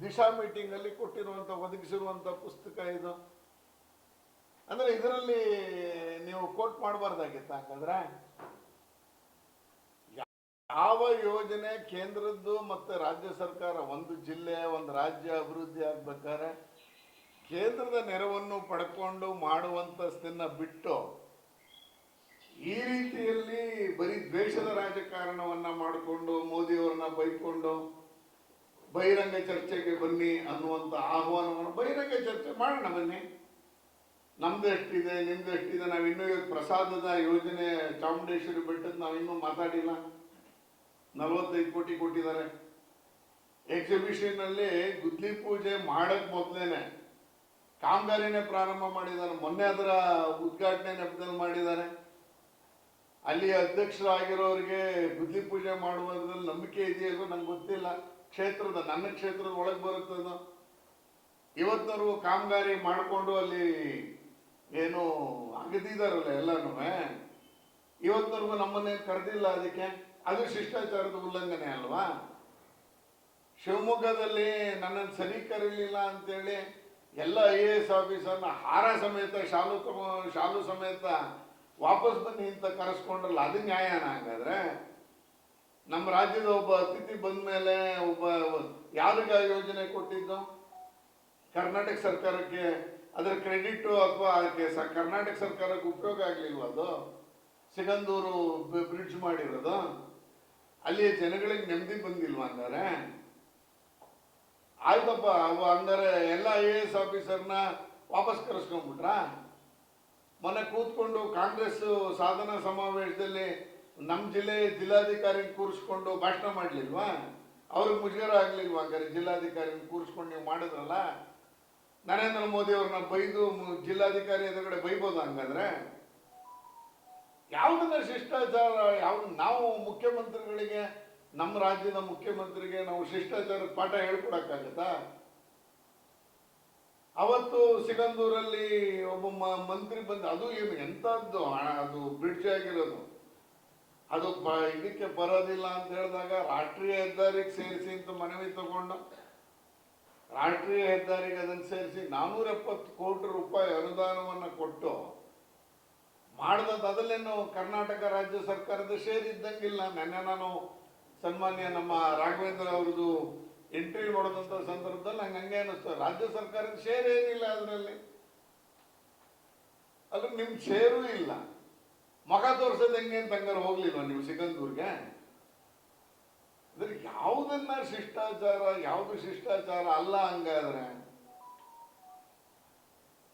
ದಿಶಾ ಮೀಟಿಂಗಲ್ಲಿ ಕೊಟ್ಟಿರುವಂಥ, ಒದಗಿಸಿರುವಂಥ ಪುಸ್ತಕ ಇದು. ಅಂದ್ರೆ ಇದರಲ್ಲಿ ನೀವು ಕೋಟ್ ಮಾಡಬಾರ್ದಾಗಿತ್ತು, ಹಾಗಾದ್ರೆ? ಯಾವ ಯೋಜನೆ ಕೇಂದ್ರದ್ದು ಮತ್ತೆ ರಾಜ್ಯ ಸರ್ಕಾರ, ಒಂದು ಜಿಲ್ಲೆ, ಒಂದು ರಾಜ್ಯ ಅಭಿವೃದ್ಧಿ ಆಗ್ಬೇಕಾದ್ರೆ ಕೇಂದ್ರದ ನೆರವನ್ನು ಪಡ್ಕೊಂಡು ಮಾಡುವಂತಸ್ತನ್ನ ಬಿಟ್ಟು ಈ ರೀತಿಯಲ್ಲಿ ಬರೀ ದ್ವೇಷದ ರಾಜಕಾರಣವನ್ನ ಮಾಡಿಕೊಂಡು, ಮೋದಿಯವರನ್ನ ಬೈಕೊಂಡು, ಬಹಿರಂಗ ಚರ್ಚೆಗೆ ಬನ್ನಿ ಅನ್ನುವಂಥ ಆಹ್ವಾನವನ್ನು ಬಹಿರಂಗ ಚರ್ಚೆ ಮಾಡೋಣ ಬನ್ನಿ. ನಮ್ದು ಎಷ್ಟಿದೆ, ನಿಮ್ದು ಎಷ್ಟಿದೆ, ನಾವು ಇನ್ನೂ ಇವತ್ತು ಪ್ರಸಾದದ ಯೋಜನೆ ಚಾಮುಂಡೇಶ್ವರಿ ಬೆಟ್ಟದ ನಾವು ಇನ್ನೂ ಮಾತಾಡಿಲ್ಲ. ನಲವತ್ತೈದು ಕೋಟಿ ಕೊಟ್ಟಿದ್ದಾರೆ. ಎಕ್ಸಿಬಿಷನ್ ಅಲ್ಲಿ ಗುದ್ಲಿ ಪೂಜೆ ಮಾಡಕ್ ಮೊದ್ಲೇನೆ. ಕಾಮಗಾರಿನೇ ಪ್ರಾರಂಭ ಮಾಡಿದ್ದಾನೆ. ಮೊನ್ನೆ ಅದರ ಉದ್ಘಾಟನೆ ನೆಪದಲ್ಲಿ ಮಾಡಿದ್ದಾರೆ ಅಲ್ಲಿ ಅಧ್ಯಕ್ಷರಾಗಿರೋರಿಗೆ ಬುದ್ಧಿ ಪೂಜೆ ಮಾಡುವುದ್ರಲ್ಲಿ ನಂಬಿಕೆ ಇದೆಯೋ ನಂಗೆ ಗೊತ್ತಿಲ್ಲ. ಕ್ಷೇತ್ರದ, ನನ್ನ ಕ್ಷೇತ್ರದ ಒಳಗೆ ಬರುತ್ತದೋ ಇವತ್ತರೂ ಕಾಮಗಾರಿ ಮಾಡಿಕೊಂಡು ಅಲ್ಲಿ ಏನು ಅಗದಿದಾರಲ್ಲ ಎಲ್ಲಾನು ಇವತ್ತರೆಗೂ ನಮ್ಮನ್ನೇ ಕರೆದಿಲ್ಲ ಅದಕ್ಕೆ? ಅದು ಶಿಷ್ಟಾಚಾರದ ಉಲ್ಲಂಘನೆ ಅಲ್ವಾ? ಶಿವಮೊಗ್ಗದಲ್ಲಿ ನನ್ನನ್ನು ಸರಿ ಕರೀಲಿಲ್ಲ ಅಂತೇಳಿ ಎಲ್ಲ ಐ ಎ ಎಸ್ ಆಫೀಸರ್ನ ಹಾರ ಸಮೇತ, ಶಾಲು ಶಾಲು ಸಮೇತ ವಾಪಸ್ ಬನ್ನಿ ಅಂತ ಕರೆಸ್ಕೊಂಡ್ರಲ್ಲ, ಅದು ನ್ಯಾಯನ ಹಾಗಾದ್ರೆ? ನಮ್ಮ ರಾಜ್ಯದ ಒಬ್ಬ ಅತಿಥಿ ಬಂದ ಮೇಲೆ ಒಬ್ಬ ಯಾರಿಗ ಯೋಜನೆ ಕೊಟ್ಟಿದ್ದು? ಕರ್ನಾಟಕ ಸರ್ಕಾರಕ್ಕೆ, ಅದರ ಕ್ರೆಡಿಟ್ ಅಥವಾ ಅದಕ್ಕೆ ಸ, ಕರ್ನಾಟಕ ಸರ್ಕಾರಕ್ಕೆ ಉಪಯೋಗ ಆಗಲಿಲ್ವ ಅದು? ಸಿಗಂದೂರು ಬ್ರಿಡ್ಜ್ ಮಾಡಿರೋದು? ಅಲ್ಲಿಯ ಜನಗಳಿಗೆ ನೆಮ್ಮದಿ ಬಂದಿಲ್ವಾ ಹಂಗಾರೆ? ಆಯ್ತಪ್ಪ, ಅವು ಅಂದರೆ ಎಲ್ಲ ಐ ಎ ಎಸ್ ಆಫೀಸರ್ನ ವಾಪಸ್ ಕರೆಸ್ಕೊಂಡ್ಬಿಟ್ರ? ಮೊನ್ನೆ ಕೂತ್ಕೊಂಡು ಕಾಂಗ್ರೆಸ್ ಸಾಧನಾ ಸಮಾವೇಶದಲ್ಲಿ ನಮ್ಮ ಜಿಲ್ಲೆ ಜಿಲ್ಲಾಧಿಕಾರಿನ ಕೂರಿಸ್ಕೊಂಡು ಭಾಷಣ ಮಾಡಲಿಲ್ವಾ? ಅವ್ರಿಗೆ ಮುಜುಗರ ಆಗ್ಲಿಲ್ವಾ ಹಂಗಾರೆ ಜಿಲ್ಲಾಧಿಕಾರಿನ ಕೂರಿಸ್ಕೊಂಡು ನೀವು ಮಾಡಿದ್ರಲ್ಲ? ನರೇಂದ್ರ ಮೋದಿ ಅವ್ರನ್ನ ಬೈದು ಜಿಲ್ಲಾಧಿಕಾರಿ ಎದುರುಗಡೆ ಬೈಬೋದು ಹಂಗಂದ್ರೆ? ಯಾವುದನ್ನ ಶಿಷ್ಟಾಚಾರ ಯಾವ ನಾವು ಮುಖ್ಯಮಂತ್ರಿಗಳಿಗೆ ನಮ್ಮ ರಾಜ್ಯದ ಮುಖ್ಯಮಂತ್ರಿಗೆ ನಾವು ಶಿಷ್ಟಾಚಾರದ ಪಾಠ ಹೇಳ್ಕೊಡಕ್ಕಾಗತ್ತಾ? ಅವತ್ತು ಸಿಗಂದೂರಲ್ಲಿ ಒಬ್ಬ ಮಂತ್ರಿ ಬಂದ, ಅದು ಏನು ಎಂಥದ್ದು? ಅದು ಬ್ರಿಡ್ಜ್ ಆಗಿರೋದು. ಅದು ಇದಕ್ಕೆ ಬರೋದಿಲ್ಲ ಅಂತ ಹೇಳಿದಾಗ ರಾಷ್ಟ್ರೀಯ ಹೆದ್ದಾರಿಗೆ ಸೇರಿಸಿ ಅಂತ ಮನವಿ ತಗೊಂಡು, ರಾಷ್ಟ್ರೀಯ ಹೆದ್ದಾರಿಗೆ ಅದನ್ನು ಸೇರಿಸಿ ನಾನೂರ ಎಪ್ಪತ್ತು ಕೋಟಿ ರೂಪಾಯಿ ಅನುದಾನವನ್ನು ಕೊಟ್ಟು, ಮಾಡಿದದ್ದು ಅದಲ್ಲೇನು ಕರ್ನಾಟಕ ರಾಜ್ಯ ಸರ್ಕಾರದ ಸೇರಿದ್ದಂಗಿಲ್ಲ ನೆನ್ನೆ ನಾನು ಸನ್ಮಾನ್ಯ ನಮ್ಮ ರಾಘವೇಂದ್ರ ಅವ್ರದ್ದು ಎಂಟ್ರಿ ನೋಡಿದಂಥ ಸಂದರ್ಭದಲ್ಲಿ ನಂಗೆ ಹಂಗೆ ಅನಿಸ್ತು ರಾಜ್ಯ ಸರ್ಕಾರದ ಶೇರ್ ಏನಿಲ್ಲ ಅದರಲ್ಲಿ. ಅದ್ರ ನಿಮ್ ಶೇರು ಇಲ್ಲ. ಮಗ ತೋರ್ಸೋದು ಹೆಂಗೆ ಅಂತ ಹಂಗಾರೆ ಹೋಗ್ಲಿಲ್ವಾ ನೀವು ಸಿಗಂದೂರ್ಗೆ ಅಂದ್ರೆ ಯಾವುದನ್ನ ಶಿಷ್ಟಾಚಾರ, ಯಾವುದು ಶಿಷ್ಟಾಚಾರ ಅಲ್ಲ ಹಂಗಾದ್ರೆ?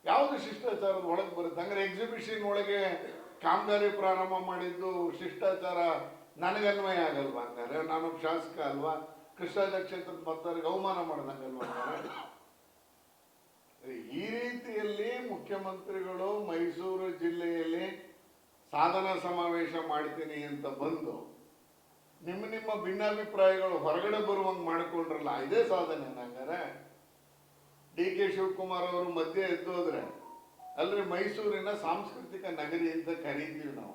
ಯಾವುದು ಶಿಷ್ಟಾಚಾರದ ಒಳಗೆ ಬರುತ್ತೆ? ಹಂಗಾರೆ ಎಕ್ಸಿಬಿಷನ್ ಒಳಗೆ ಕಾಮಗಾರಿ ಪ್ರಾರಂಭ ಮಾಡಿದ್ದು ಶಿಷ್ಟಾಚಾರ ನನಗನ್ವಯ ಆಗಲ್ವಾ ಅಂತಾರೆ ನಾನು ಶಾಸಕ ಅಲ್ವಾ? ಕೃಷ್ಣ ಕ್ಷೇತ್ರದ ಭಕ್ತರಿಗೆ ಅವಮಾನ ಮಾಡ್ದಂಗಲ್ವಾ ಈ ರೀತಿಯಲ್ಲಿ ಮುಖ್ಯಮಂತ್ರಿಗಳು ಮೈಸೂರು ಜಿಲ್ಲೆಯಲ್ಲಿ ಸಾಧನಾ ಸಮಾವೇಶ ಮಾಡ್ತೀನಿ ಅಂತ ಬಂದು ನಿಮ್ಮ ನಿಮ್ಮ ಭಿನ್ನಾಭಿಪ್ರಾಯಗಳು ಹೊರಗಡೆ ಬರುವಂಗೆ ಮಾಡಿಕೊಂಡ್ರಲ್ಲ, ಇದೇ ಸಾಧನೆ ಹಂಗಾರೆ ಡಿ ಕೆ ಶಿವಕುಮಾರ್ ಅವರು ಮಧ್ಯೆ ಎದ್ದೋದ್ರೆ ಅಲ್ರಿ ಮೈಸೂರಿನ ಸಾಂಸ್ಕೃತಿಕ ನಗರಿ ಅಂತ ಕರೀತೀವಿ ನಾವು.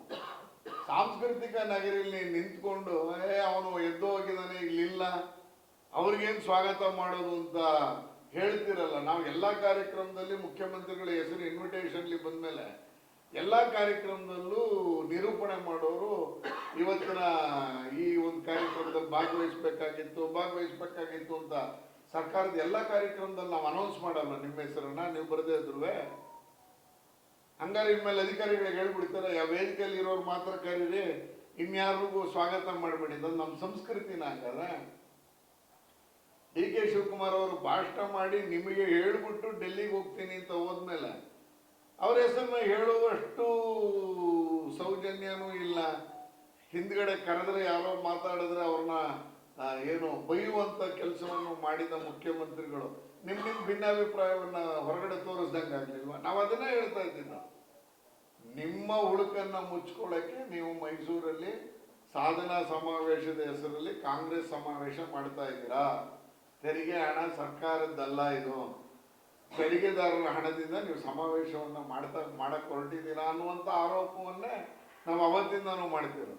ಸಾಂಸ್ಕೃತಿಕ ನಗರಿಯಲ್ಲಿ ನಿಂತ್ಕೊಂಡು, ಏ, ಅವನು ಎದ್ದು ಹೋಗಿದ್ದಾನೆ, ಇಲ್ಲಿಲ್ಲ. ಅವ್ರಿಗೇನು ಸ್ವಾಗತ ಮಾಡೋದು ಅಂತ ಹೇಳ್ತಿರಲ್ಲ. ನಾವು ಎಲ್ಲ ಕಾರ್ಯಕ್ರಮದಲ್ಲಿ ಮುಖ್ಯಮಂತ್ರಿಗಳ ಹೆಸರು ಇನ್ವಿಟೇಷನ್ಲಿ ಬಂದ್ಮೇಲೆ ಎಲ್ಲ ಕಾರ್ಯಕ್ರಮದಲ್ಲೂ ನಿರೂಪಣೆ ಮಾಡೋರು ಇವತ್ತಿನ ಈ ಒಂದು ಕಾರ್ಯಕ್ರಮದಲ್ಲಿ ಭಾಗವಹಿಸ್ಬೇಕಾಗಿತ್ತು ಭಾಗವಹಿಸ್ಬೇಕಾಗಿತ್ತು ಅಂತ ಸರ್ಕಾರದ ಎಲ್ಲ ಕಾರ್ಯಕ್ರಮದಲ್ಲಿ ನಾವು ಅನೌನ್ಸ್ ಮಾಡಲ್ಲ. ನಿಮ್ಮ ಹೆಸರನ್ನ, ನೀವು ಬರದೇ ಇದ್ರುವೆ ಹಂಗಾರೆ ಇನ್ಮೇಲೆ ಅಧಿಕಾರಿಗಳಿಗೆ ಹೇಳ್ಬಿಡ್ತಾರೆ ಯಾವ ವೇದಿಕೆಯಲ್ಲಿ ಇರೋರು ಮಾತ್ರ ಕರೀರಿ, ಇನ್ಯಾರಿಗೂ ಸ್ವಾಗತ ಮಾಡಬೇಡಿ. ಅದು ನಮ್ಮ ಸಂಸ್ಕೃತಿನ ಹಂಗಾರ ಡಿ ಕೆ ಶಿವಕುಮಾರ್ ಅವರು ಭಾಷಣ ಮಾಡಿ ನಿಮಗೆ ಹೇಳ್ಬಿಟ್ಟು ಡೆಲ್ಲಿಗೆ ಹೋಗ್ತೀನಿ ಅಂತ ಹೋದ್ಮೇಲೆ ಅವ್ರ ಹೆಸರನ್ನ ಹೇಳುವಷ್ಟು ಸೌಜನ್ಯನೂ ಇಲ್ಲ. ಹಿಂದ್ಗಡೆ ಕರೆದ್ರೆ ಯಾರೋ ಮಾತಾಡಿದ್ರೆ ಅವ್ರನ್ನ ಏನು ಬೈಯುವಂತ ಕೆಲಸವನ್ನು ಮಾಡಿದ ಮುಖ್ಯಮಂತ್ರಿಗಳು. ನಿಮ್ ನಿಮ್ ಭಿನ್ನಾಭಿಪ್ರಾಯವನ್ನ ಹೊರಗಡೆ ತೋರಿಸ್ದಂಗೆ ನಾವು ಅದನ್ನೇ ಹೇಳ್ತಾ ಇದ್ದೀವಿ. ನಿಮ್ಮ ಹುಳುಕನ್ನ ಮುಚ್ಕೊಳ್ಳಕ್ಕೆ ನೀವು ಮೈಸೂರಲ್ಲಿ ಸಾಧನಾ ಸಮಾವೇಶದ ಹೆಸರಲ್ಲಿ ಕಾಂಗ್ರೆಸ್ ಸಮಾವೇಶ ಮಾಡ್ತಾ ಇದ್ದೀರಾ? ತೆರಿಗೆ ಹಣ ಸರ್ಕಾರದ್ದಲ್ಲ ಇದು. ತೆರಿಗೆದಾರರ ಹಣದಿಂದ ನೀವು ಸಮಾವೇಶವನ್ನು ಮಾಡ್ತಾ ಮಾಡಕ್ ಹೊರಟಿದ್ದೀರಾ ಅನ್ನುವಂಥ ಆರೋಪವನ್ನೇ ನಾವು ಅವತ್ತಿಂದನೂ ಮಾಡ್ತಿರೋದು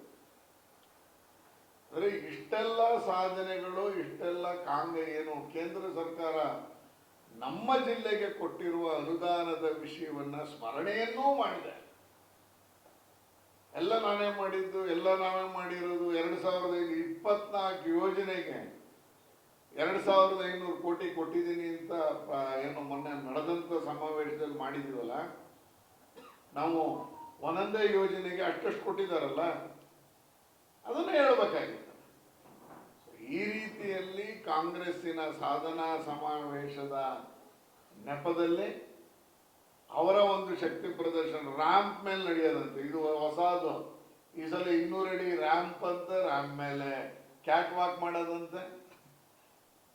ಅಂದರೆ ಇಷ್ಟೆಲ್ಲ ಸಾಧನೆಗಳು, ಇಷ್ಟೆಲ್ಲ ಕಾಂಗ್ರೆ ಏನು ಕೇಂದ್ರ ಸರ್ಕಾರ ನಮ್ಮ ಜಿಲ್ಲೆಗೆ ಕೊಟ್ಟಿರುವ ಅನುದಾನದ ವಿಷಯವನ್ನ ಸ್ಮರಣೆಯನ್ನೂ ಮಾಡಿದೆ. ಎಲ್ಲ ನಾನೇ ಮಾಡಿದ್ದು, ಎಲ್ಲ ನಾವೇ ಮಾಡಿರೋದು ಎರಡು ಸಾವಿರದ ಇಪ್ಪತ್ನಾಲ್ಕು ಯೋಜನೆಗೆ. ಎರಡು ಸಾವಿರದ ಐನೂರು ಕೋಟಿ ಕೊಟ್ಟಿದ್ದೀನಿ ಅಂತ ಏನು ಮೊನ್ನೆ ನಡೆದಂಥ ಸಮಾವೇಶದಲ್ಲಿ ಮಾಡಿದ್ದೀವಲ್ಲ ನಾವು ಒಂದೊಂದೇ ಯೋಜನೆಗೆ ಅಷ್ಟಷ್ಟು ಕೊಟ್ಟಿದ್ದಾರಲ್ಲ, ಅದನ್ನು ಹೇಳಬೇಕಾಗಿತ್ತು. ಈ ರೀತಿಯಲ್ಲಿ ಕಾಂಗ್ರೆಸ್ಸಿನ ಸಾಧನಾ ಸಮಾವೇಶದ ನೆಪದಲ್ಲಿ ಅವರ ಒಂದು ಶಕ್ತಿ ಪ್ರದರ್ಶನ ರ್ಯಾಂಪ್ ಮೇಲೆ ನಡೆಯೋದಂತೆ. ಇದು ಹೊಸದು. ಈ ಸಲ ಇನ್ನೂರು ರ್ಯಾಂಪ್ ಅಂತ ರ್ಯಾಂಪ್ ಮೇಲೆ ಕ್ಯಾಟ್ ವಾಕ್ ಮಾಡೋದಂತೆ.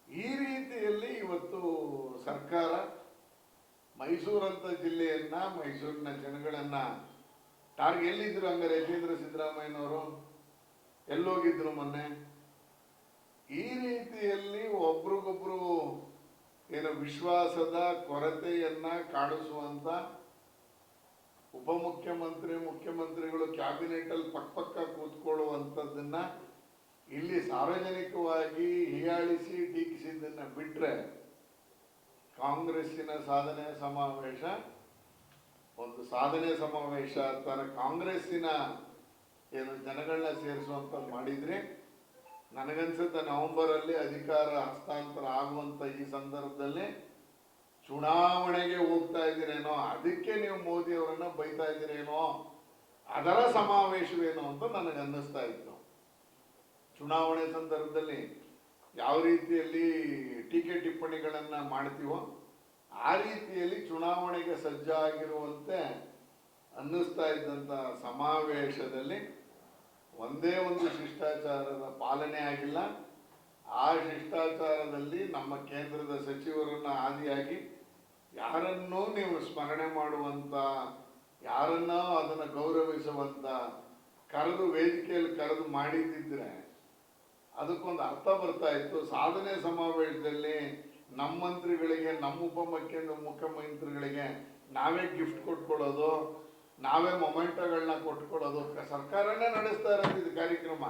ಈ ರೀತಿಯಲ್ಲಿ ಇವತ್ತು ಸರ್ಕಾರ ಮೈಸೂರಂತ ಜಿಲ್ಲೆಯನ್ನ, ಮೈಸೂರಿನ ಜನಗಳನ್ನ ಟಾರ್ಗೆ ಎಲ್ಲಿದ್ರು ಹಂಗಾರೆ ಯತೀಂದ್ರ ಸಿದ್ದರಾಮಯ್ಯನವರು? ಎಲ್ಲೋಗಿದ್ರು ಮೊನ್ನೆ. ಈ ರೀತಿಯಲ್ಲಿ ಒಬ್ರಿಗೊಬ್ರು ಏನು ವಿಶ್ವಾಸದ ಕೊರತೆಯನ್ನ ಕಾಣಿಸುವಂತ ಉಪಮುಖ್ಯಮಂತ್ರಿ, ಮುಖ್ಯಮಂತ್ರಿಗಳು ಕ್ಯಾಬಿನೆಟ್ ಅಲ್ಲಿ ಪಕ್ಕ ಪಕ್ಕ ಕೂತ್ಕೊಳ್ಳುವಂಥದ್ದನ್ನ ಇಲ್ಲಿ ಸಾರ್ವಜನಿಕವಾಗಿ ಹೀಯಾಳಿಸಿ ಟೀಕಿಸಿದ್ದನ್ನ ಬಿಟ್ಟರೆ ಕಾಂಗ್ರೆಸ್ಸಿನ ಸಾಧನೆ ಸಮಾವೇಶ, ಒಂದು ಸಾಧನೆ ಸಮಾವೇಶ ತನ್ನ ಕಾಂಗ್ರೆಸ್ಸಿನ ಏನು ಜನಗಳನ್ನ ಸೇರಿಸುವಂತ ಮಾಡಿದ್ರೆ ನನಗನ್ಸುತ್ತೆ ನವೆಂಬರಲ್ಲಿ ಅಧಿಕಾರ ಹಸ್ತಾಂತರ ಆಗುವಂತ ಈ ಸಂದರ್ಭದಲ್ಲಿ ಚುನಾವಣೆಗೆ ಹೋಗ್ತಾ ಇದ್ದೀರೇನೋ, ಅದಕ್ಕೆ ನೀವು ಮೋದಿ ಅವರನ್ನ ಬೈತಾ ಇದ್ದೀರೇನೋ, ಅದರ ಸಮಾವೇಶವೇನೋ ಅಂತ ನನಗೆ ಅನ್ನಿಸ್ತಾ ಇತ್ತು. ಚುನಾವಣೆ ಸಂದರ್ಭದಲ್ಲಿ ಯಾವ ರೀತಿಯಲ್ಲಿ ಟೀಕೆ ಟಿಪ್ಪಣಿಗಳನ್ನ ಮಾಡ್ತೀವೋ, ಆ ರೀತಿಯಲ್ಲಿ ಚುನಾವಣೆಗೆ ಸಜ್ಜಾಗಿರುವಂತೆ ಅನ್ನಿಸ್ತಾ ಇದ್ದಂತ ಸಮಾವೇಶದಲ್ಲಿ ಒಂದೇ ಒಂದು ಶಿಷ್ಟಾಚಾರದ ಪಾಲನೆ ಆಗಿಲ್ಲ. ಆ ಶಿಷ್ಟಾಚಾರದಲ್ಲಿ ನಮ್ಮ ಕೇಂದ್ರದ ಸಚಿವರನ್ನ ಆದಿಯಾಗಿ ಯಾರನ್ನೂ ನೀವು ಸ್ಮರಣೆ ಮಾಡುವಂತ, ಯಾರನ್ನೋ ಅದನ್ನು ಗೌರವಿಸುವಂತ, ಕರೆದು ವೇದಿಕೆಯಲ್ಲಿ ಕರೆದು ಮಾಡಿದ್ದಿದ್ರೆ ಅದಕ್ಕೊಂದು ಅರ್ಥ ಬರ್ತಾ ಇತ್ತು. ಸಾಧನೆ ಸಮಾವೇಶದಲ್ಲಿ ನಮ್ಮ ಮಂತ್ರಿಗಳಿಗೆ, ನಮ್ಮ ಉಪಮುಖ್ಯ ಮುಖ್ಯಮಂತ್ರಿಗಳಿಗೆ ನಾವೇ ಗಿಫ್ಟ್ ಕೊಟ್ಕೊಳ್ಳೋದು. ನಾವೇ ಮೊಮೆಂಟೋಗಳನ್ನ ಕೊಟ್ಕೊಳ್ಳೋದು ಸರ್ಕಾರನೇ ನಡೆಸ್ತಾ ಇರೋದು ಇದು ಕಾರ್ಯಕ್ರಮ.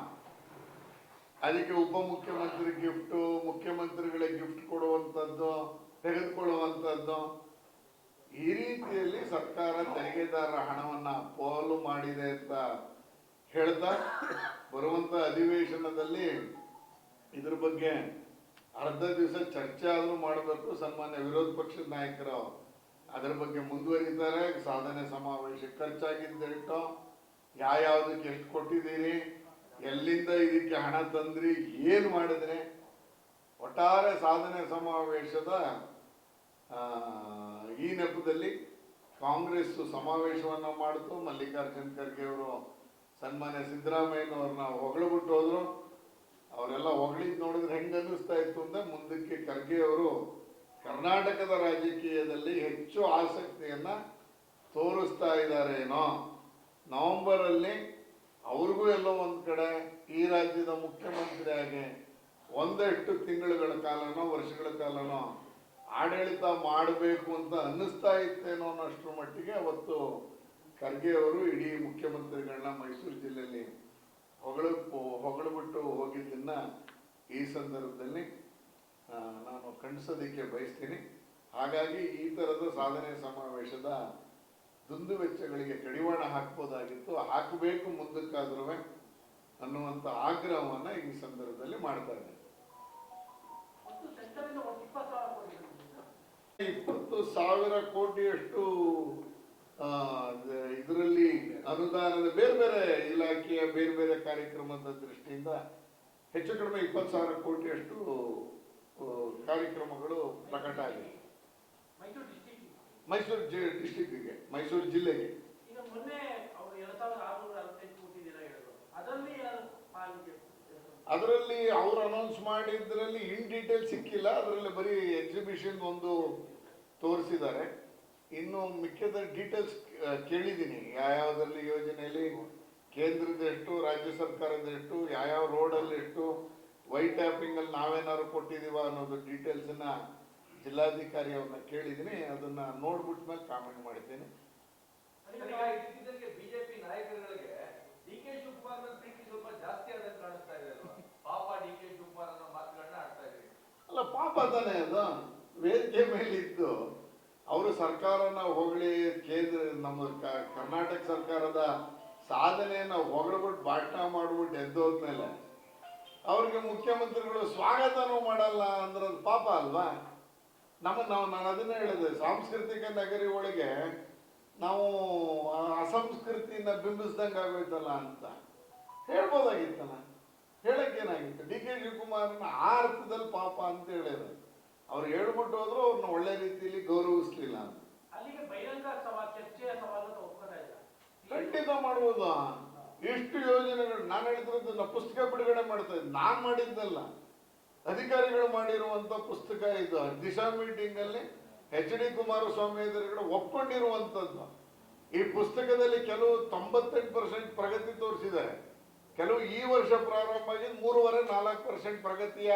ಅದಕ್ಕೆ ಉಪ ಮುಖ್ಯಮಂತ್ರಿ ಗಿಫ್ಟು ಮುಖ್ಯಮಂತ್ರಿಗಳಿಗೆ ಗಿಫ್ಟ್ ಕೊಡುವಂಥದ್ದು, ತೆಗೆದುಕೊಳ್ಳುವಂಥದ್ದು. ಈ ರೀತಿಯಲ್ಲಿ ಸರ್ಕಾರ ತೆರಿಗೆದಾರರ ಹಣವನ್ನ ಪೋಲು ಮಾಡಿದೆ ಅಂತ ಹೇಳ್ತಾ ಬರುವಂತ ಅಧಿವೇಶನದಲ್ಲಿ ಇದ್ರ ಬಗ್ಗೆ ಅರ್ಧ ದಿವಸ ಚರ್ಚೆ ಆದರೂ ಮಾಡಬೇಕು. ಸನ್ಮಾನ್ಯ ವಿರೋಧ ಪಕ್ಷದ ನಾಯಕರು. ಅದರ ಬಗ್ಗೆ ಮುಂದುವರಿತಾರೆ ಸಾಧನೆ ಸಮಾವೇಶ ಖರ್ಚಾಗಿದ್ದು ಯಾವ್ಯಾವ್ದಕ್ಕೆ ಎಷ್ಟು ಕೊಟ್ಟಿದ್ದೀರಿ? ಎಲ್ಲಿಂದ ಇದಕ್ಕೆ ಹಣ ತಂದ್ರಿ? ಏನು ಮಾಡಿದ್ರೆ? ಒಟ್ಟಾರೆ ಸಾಧನೆ ಸಮಾವೇಶದ ಈ ನೆಪದಲ್ಲಿ ಕಾಂಗ್ರೆಸ್ ಸಮಾವೇಶವನ್ನು ಮಾಡಿತು. ಮಲ್ಲಿಕಾರ್ಜುನ್ ಖರ್ಗೆ ಅವರು, ಸನ್ಮಾನ್ಯ ಸಿದ್ದರಾಮಯ್ಯನವ್ರನ್ನ ಹೊಗಳ್ಬಿಟ್ಟು ಹೋದ್ರು. ಅವರೆಲ್ಲ ಹೊಗಳಿದ್ ನೋಡಿದ್ರೆ ಹೆಂಗೆ ಅನ್ನಿಸ್ತಾ ಇತ್ತು ಅಂದ್ರೆ ಮುಂದಕ್ಕೆ ಖರ್ಗೆ ಅವರು ಕರ್ನಾಟಕದ ರಾಜಕೀಯದಲ್ಲಿ ಹೆಚ್ಚು ಆಸಕ್ತಿಯನ್ನ ತೋರಿಸ್ತಾ ಇದ್ದಾರೇನೋ ನವೆಂಬರ್ ಅಲ್ಲಿ ಅವ್ರಿಗೂ ಎಲ್ಲೋ ಒಂದು ಕಡೆ ಈ ರಾಜ್ಯದ ಮುಖ್ಯಮಂತ್ರಿಯಾಗಿ ಒಂದಷ್ಟು ತಿಂಗಳುಗಳ ಕಾಲನೋ, ವರ್ಷಗಳ ಕಾಲನೋ ಆಡಳಿತ ಮಾಡಬೇಕು ಅಂತ ಅನ್ನಿಸ್ತಾ ಇತ್ತೇನೋ ಅನ್ನೋಷ್ಟ್ರ ಮಟ್ಟಿಗೆ ಅವತ್ತು ಖರ್ಗೆ ಅವರು ಇಡೀ ಮುಖ್ಯಮಂತ್ರಿಗಳನ್ನ ಮೈಸೂರು ಜಿಲ್ಲೆಯಲ್ಲಿ ಹೊಗಳು ಹೊಗಳ್ಬಿಟ್ಟು ಹೋಗಿದ್ದನ್ನ ಈ ಸಂದರ್ಭದಲ್ಲಿ ನಾನು ಖಂಡಿಸೋದಕ್ಕೆ ಬಯಸ್ತೀನಿ. ಹಾಗಾಗಿ ಈ ಥರದ ಸಾಧನೆ ಸಮಾವೇಶದ ದುಂದು ವೆಚ್ಚಗಳಿಗೆ ಕಡಿವಾಣ ಹಾಕ್ಬೋದಾಗಿತ್ತು. ಹಾಕಬೇಕು ಮುಂದಕ್ಕಾದ್ರೂ ಅನ್ನುವಂಥ ಆಗ್ರಹವನ್ನು ಈ ಸಂದರ್ಭದಲ್ಲಿ ಮಾಡ್ತಾ ಇದ್ದೇನೆ. ಇಪ್ಪತ್ತು ಸಾವಿರ ಕೋಟಿಯಷ್ಟು ಇದರಲ್ಲಿ ಅನುದಾನದ ಬೇರೆ ಬೇರೆ ಇಲಾಖೆಯ ಬೇರೆ ಬೇರೆ ಕಾರ್ಯಕ್ರಮದ ದೃಷ್ಟಿಯಿಂದ ಹೆಚ್ಚು ಕಡಿಮೆ ಇಪ್ಪತ್ತು ಸಾವಿರ ಕೋಟಿಯಷ್ಟು ಕಾರ್ಯಕ್ರಮಗಳು ಪ್ರಕಟ ಆಗಿದೆ. ಮೈಸೂರು ಡಿಸ್ಟಿಕ್ಗೆ ಮೈಸೂರು ಜಿಲ್ಲೆಗೆ. ಅದರಲ್ಲಿ ಅವ್ರು ಅನೌನ್ಸ್ ಮಾಡಿದ್ರಲ್ಲಿ ಇನ್ ಡೀಟೇಲ್ ಸಿಕ್ಕಿಲ್ಲ. ಅದರಲ್ಲಿ ಬರೀ ಎಕ್ಸಿಬಿಷನ್ ಒಂದು ತೋರಿಸಿದ್ದಾರೆ. ಇನ್ನು ಮಿಕ್ಕದ ಡೀಟೇಲ್ಸ್ ಕೇಳಿದ್ದೀನಿ. ಯಾವ್ಯಾವ್ದ್ರಲ್ಲಿ ಯೋಜನೆಯಲ್ಲಿ ಕೇಂದ್ರದ ಎಷ್ಟು ರಾಜ್ಯ ಸರ್ಕಾರದ ಎಷ್ಟು ಯಾವ್ಯಾವ ರೋಡಲ್ಲಿ ಎಷ್ಟು ವೈಟ್ ಟ್ಯಾಪಿಂಗ್ ಅಲ್ಲಿ ನಾವೇನಾದ್ರು ಕೊಟ್ಟಿದೀವ ಅನ್ನೋದು ಡೀಟೇಲ್ಸನ್ನ ಜಿಲ್ಲಾಧಿಕಾರಿ ಅವ್ರನ್ನ ಕೇಳಿದೀನಿ ಅದನ್ನ ನೋಡ್ಬಿಟ್ಟ ಮೇಲೆ ಕಾಮೆಂಟ್ ಮಾಡ್ತೀನಿ. ಬಿಜೆಪಿ ನಾಯಕರುಗಳಿಗೆ ಡಿ ಕೆ ಶಿವಕುಮಾರ್ ಮೇಲೆ ಪ್ರೀತಿ ಸ್ವಲ್ಪ ಜಾಸ್ತಿ ಆದಂಗೆ ಕಾಣಿಸ್ತಾ ಇದೆ ಅಲ್ವಾ? ಪಾಪ ಡಿ ಕೆ ಶಿವಕುಮಾರ್ ಅನ್ನೋ ಮಾತುಗಳನ್ನ ಆಡ್ತಾ ಇದ್ದೀವಿ. ಅಲ್ಲ ಪಾಪ ತಾನೇ ಅದು. ವೇದಿಕೆ ಮೇಲೆ ಇದ್ದು ಅವರು ಸರ್ಕಾರನ ಹೊಗಳಿ ಕೇಂದ್ರ ನಮ್ಮ ಕರ್ನಾಟಕ ಸರ್ಕಾರದ ಸಾಧನೆಯನ್ನ ಹೊಗಳ್ಬಿಟ್ಟು ಭಾಷಣ ಮಾಡ್ಬಿಟ್ಟು ಎದ್ದೋದ್ಮೇಲೆ ಅವ್ರಿಗೆ ಮುಖ್ಯಮಂತ್ರಿಗಳು ಸ್ವಾಗತನೂ ಮಾಡಲ್ಲ ಅಂದ್ರೆ ಅದು ಪಾಪ ಅಲ್ವಾ? ನಮ್ಮ ನಾವು ನಾನು ಅದನ್ನೇ ಹೇಳಿದೆ ಸಾಂಸ್ಕೃತಿಕ ನಗರಿ ಒಳಗೆ ನಾವು ಆ ಅಸಂಸ್ಕೃತಿನ ಬಿಂಬಿಸ್ದಂಗೆ ಆಗೋಯ್ತಲ್ಲ ಅಂತ. ಹೇಳ್ಬೋದಾಗಿತ್ತಲ್ಲ? ಹೇಳಕ್ಕೇನಾಗಿತ್ತು? ಡಿ ಕೆ ಶಿವಕುಮಾರ್ನ ಆ ಅರ್ಥದಲ್ಲಿ ಪಾಪ ಅಂತ ಹೇಳಿದ್ರು. ಅವ್ರು ಹೇಳ್ಬಿಟ್ಟು ಹೋದ್ರು ಅವ್ರನ್ನ ಒಳ್ಳೆ ರೀತಿಯಲ್ಲಿ ಗೌರವಿಸ್ಲಿಲ್ಲ. ಅಂತ ಖಂಡಿತ ಮಾಡ್ಬೋದು? ಎಷ್ಟು ಯೋಜನೆಗಳು ನಾನು ಹೇಳಿದ್ರದ್ದು ಪುಸ್ತಕ ಬಿಡುಗಡೆ ಮಾಡ್ತಾ ನಾನು ಮಾಡಿದ್ದಲ್ಲ. ಅಧಿಕಾರಿಗಳು ಮಾಡಿರುವಂತ ಪುಸ್ತಕ ಇದು. ದಿಶಾ ಮೀಟಿಂಗ್ ಅಲ್ಲಿ ಎಚ್ ಡಿ ಕುಮಾರಸ್ವಾಮಿ ಎದುರುಗಡೆ ಒಪ್ಕೊಂಡಿರುವಂತದ್ದು. ಈ ಪುಸ್ತಕದಲ್ಲಿ ಕೆಲವು ತೊಂಬತ್ತೆಂಟು ಪರ್ಸೆಂಟ್ ಪ್ರಗತಿ ತೋರಿಸಿದ್ದಾರೆ. ಕೆಲವು ಈ ವರ್ಷ ಪ್ರಾರಂಭ ಆಗಿದ್ದು ಮೂರುವರೆ ನಾಲ್ಕು ಪರ್ಸೆಂಟ್ ಪ್ರಗತಿಯ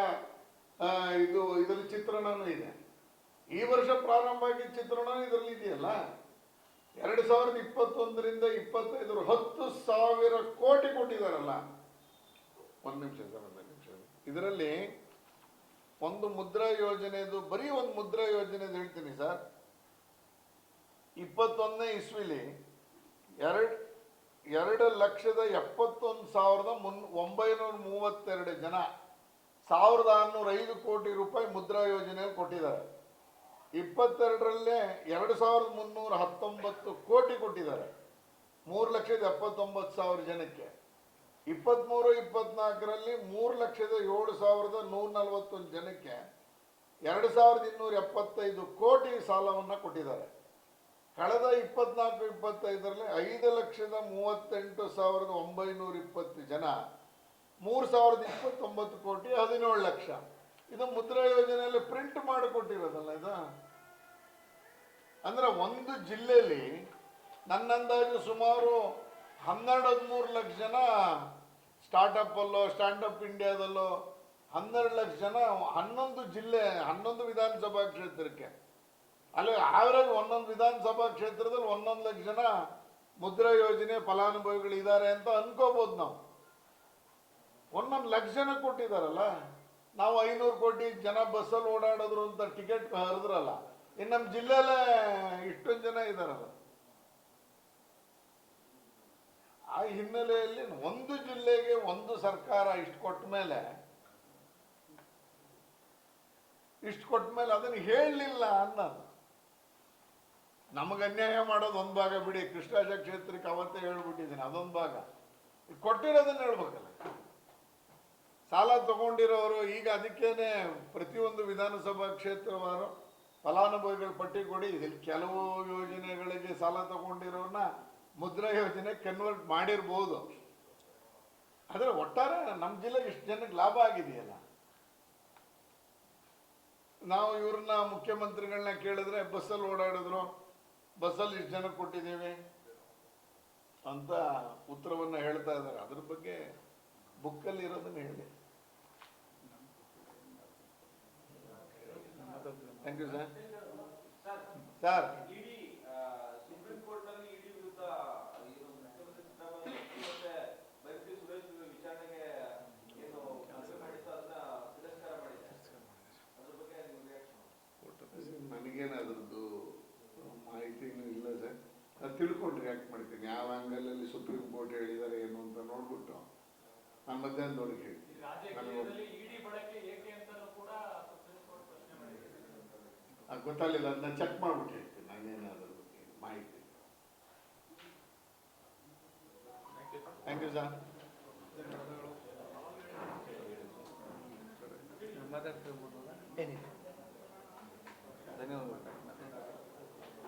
ಇದು, ಇದರಲ್ಲಿ ಚಿತ್ರಣನೂ ಇದೆ. ಈ ವರ್ಷ ಪ್ರಾರಂಭ ಆಗಿದ್ದ ಚಿತ್ರಣ ಇದರಲ್ಲಿ ಇದೆಯಲ್ಲ ಎರಡು ಸಾವಿರದ ಇಪ್ಪತ್ತೊಂದರಿಂದ ಇಪ್ಪತ್ತೈದು ಹತ್ತು ಸಾವಿರ ಕೋಟಿ ಕೊಟ್ಟಿದಾರಲ್ಲ ಒಂದು ನಿಮಿಷ ಸರ್, ಒಂದು ನಿಮಿಷ ಇದರಲ್ಲಿ ಒಂದು ಮುದ್ರಾ ಯೋಜನೆದು, ಬರೀ ಒಂದು ಮುದ್ರಾ ಯೋಜನೆದು ಹೇಳ್ತೀನಿ ಸರ್. ಇಪ್ಪತ್ತೊಂದನೇ ಇಸ್ವಿಲಿ ಎರಡು ಎರಡು ಲಕ್ಷದ ಎಪ್ಪತ್ತೊಂದು ಸಾವಿರದ ಮುನ್, ಒಂಬೈನೂರ ಮೂವತ್ತೆರಡು ಜನ ಸಾವಿರದ ಆರುನೂರ ಐದು ಕೋಟಿ ರೂಪಾಯಿ ಮುದ್ರಾ ಯೋಜನೆಯಲ್ಲಿ ಕೊಟ್ಟಿದ್ದಾರೆ. ಇಪ್ಪತ್ತೆರಡರಲ್ಲೇ ಎರಡು ಸಾವಿರದ ಮುನ್ನೂರ ಹತ್ತೊಂಬತ್ತು ಕೋಟಿ ಕೊಟ್ಟಿದ್ದಾರೆ. ಮೂರು ಲಕ್ಷದ ಎಪ್ಪತ್ತೊಂಬತ್ತು ಸಾವಿರ ಜನಕ್ಕೆ. ಇಪ್ಪತ್ತ್ಮೂರು ಇಪ್ಪತ್ನಾಲ್ಕರಲ್ಲಿ ಮೂರು ಲಕ್ಷದ ಏಳು ಸಾವಿರದ ನೂರ ನಲವತ್ತೊಂದು ಜನಕ್ಕೆ ಎರಡು ಸಾವಿರದ ಇನ್ನೂರ ಎಪ್ಪತ್ತೈದು ಕೋಟಿ ಸಾಲವನ್ನು ಕೊಟ್ಟಿದ್ದಾರೆ. ಕಳೆದ ಇಪ್ಪತ್ನಾಲ್ಕು ಇಪ್ಪತ್ತೈದರಲ್ಲಿ ಐದು ಲಕ್ಷದ ಮೂವತ್ತೆಂಟು ಸಾವಿರದ ಒಂಬೈನೂರ ಇಪ್ಪತ್ತು ಜನ ಮೂರು ಸಾವಿರದ ಇಪ್ಪತ್ತೊಂಬತ್ತು ಕೋಟಿ ಹದಿನೇಳು ಲಕ್ಷ. ಇದು ಮುದ್ರಾ ಯೋಜನೆಯಲ್ಲಿ ಪ್ರಿಂಟ್ ಮಾಡಿಕೊಟ್ಟಿರೋದಲ್ಲ ಇದು? ಅಂದ್ರೆ ಒಂದು ಜಿಲ್ಲೆಯಲ್ಲಿ ನನ್ನ ಅಂದಾಜು ಸುಮಾರು ಹನ್ನೆರಡು ಹದಿಮೂರು ಲಕ್ಷ ಜನ ಸ್ಟಾರ್ಟಪ್ ಅಲ್ಲೋ ಸ್ಟ್ಯಾಂಡಪ್ ಇಂಡಿಯಾದಲ್ಲೋ ಹನ್ನೆರಡು ಲಕ್ಷ ಜನ ಹನ್ನೊಂದು ಜಿಲ್ಲೆ, ಹನ್ನೊಂದು ವಿಧಾನಸಭಾ ಕ್ಷೇತ್ರಕ್ಕೆ. ಅಲ್ಲಿ ಆವರೇಜ್ ಒಂದೊಂದು ವಿಧಾನಸಭಾ ಕ್ಷೇತ್ರದಲ್ಲಿ ಒಂದೊಂದು ಲಕ್ಷ ಜನ ಮುದ್ರಾ ಯೋಜನೆ ಫಲಾನುಭವಿಗಳು ಇದ್ದಾರೆ ಅಂತ ಅನ್ಕೋಬಹುದು ನಾವು. ಒಂದೊಂದು ಲಕ್ಷ ಜನ ಕೊಟ್ಟಿದಾರಲ್ಲ ನಾವು ಐನೂರು ಕೋಟಿ ಜನ ಬಸ್ಸಲ್ಲಿ ಓಡಾಡಿದ್ರು ಅಂತ ಟಿಕೆಟ್ ಹರಿದ್ರಲ್ಲ, ಇನ್ನು ನಮ್ಮ ಜಿಲ್ಲೆಯಲ್ಲೇ ಇಷ್ಟೊಂದು ಜನ ಇದ್ದಾರಲ್ಲ ಆ ಹಿನ್ನೆಲೆಯಲ್ಲಿ ಒಂದು ಜಿಲ್ಲೆಗೆ ಒಂದು ಸರ್ಕಾರ ಇಷ್ಟು ಕೊಟ್ಟ ಮೇಲೆ, ಇಷ್ಟು ಕೊಟ್ಟ ಮೇಲೆ ಅದನ್ನು ಹೇಳಲಿಲ್ಲ ಅನ್ನೋದು. ನಮಗೆ ಅನ್ಯಾಯ ಮಾಡೋದು ಒಂದು ಭಾಗ ಬಿಡಿ, ಕೃಷ್ಣರಾಜ ಕ್ಷೇತ್ರಕ್ಕೆ ಅವತ್ತೇ ಹೇಳ್ಬಿಟ್ಟಿದ್ದೀನಿ, ಅದೊಂದು ಭಾಗ. ಕೊಟ್ಟಿರೋದನ್ನ ಹೇಳ್ಬೇಕಲ್ಲ. ಸಾಲ ತಗೊಂಡಿರೋರು ಈಗ ಅದಕ್ಕೇನೆ ಪ್ರತಿಯೊಂದು ವಿಧಾನಸಭಾ ಕ್ಷೇತ್ರವಾರು ಫಲಾನುಭವಿಗಳ ಪಟ್ಟಿ ಕೊಡಿ. ಇಲ್ಲಿ ಕೆಲವು ಯೋಜನೆಗಳಿಗೆ ಸಾಲ ತಗೊಂಡಿರೋರ್ನ ಮುದ್ರಾ ಯೋಜನೆ ಕನ್ವರ್ಟ್ ಮಾಡಿರ್ಬೋದು. ಆದರೆ ಒಟ್ಟಾರೆ ನಮ್ಮ ಜಿಲ್ಲೆಗೆ ಇಷ್ಟು ಜನಕ್ಕೆ ಲಾಭ ಆಗಿದೆಯಲ್ಲ. ನಾವು ಇವ್ರನ್ನ ಮುಖ್ಯಮಂತ್ರಿಗಳನ್ನ ಕೇಳಿದ್ರೆ ಬಸ್ಸಲ್ಲಿ ಓಡಾಡಿದ್ರು, ಬಸ್ಸಲ್ಲಿ ಇಷ್ಟು ಜನಕ್ಕೆ ಕೊಟ್ಟಿದ್ದೀವಿ ಅಂತ ಉತ್ತರವನ್ನು ಹೇಳ್ತಾ ಇದ್ದಾರೆ. ಅದ್ರ ಬಗ್ಗೆ ಬುಕ್ಕಲ್ಲಿ ಇರೋದನ್ನು ಹೇಳಿ thank you sir sir ED supreme ಕೋರ್ಟ್ನಲ್ಲಿ ಇಡಿ ವಿರುದ್ಧ ಏನು ಮುಖ್ಯಮಂತ್ರಿ ಸಿದ್ದರಾಮಯ್ಯ ಮತ್ತೆ ಬೈರತಿ ಸುರೇಶ್ ವಿಚಾರಣೆಗೆ ಏನು ಮನವಿ ಮಾಡಿತ್ತು ಅದನ್ನ ತಿರಸ್ಕಾರ ಮಾಡಿದೆ ಅದ್ರ ಬಗ್ಗೆ ಸರ್ ಸರ್ ನನಗೇನು ಅದ್ರದ್ದು ಮಾಹಿತಿನೂ ಇಲ್ಲ ಸರ್ ಅದು ತಿಳ್ಕೊಂಡು ರಿಯಾಕ್ಟ್ ಮಾಡ್ತೀನಿ. ಯಾವ ಆ್ಯಂಗಲಲ್ಲಿ ಸುಪ್ರೀಂ ಕೋರ್ಟ್ ಹೇಳಿದ್ದಾರೆ ಏನು ಅಂತ ನೋಡ್ಬಿಟ್ಟು. ನಾನು ಮಧ್ಯಾಹ್ನದೊಳಗೆ ಹೇಳ್ತೀನಿ. ಅದು ಗೊತ್ತಾಗಲಿಲ್ಲ ಅದನ್ನ ಚೆಕ್ ಮಾಡ್ಬಿಟ್ಟು ಹೇಳ್ತೀನಿ. ನಾನೇನು ಅದ್ರ ಬಗ್ಗೆ ಮಾಹಿತಿ ಥ್ಯಾಂಕ್ ಯು ಸರ್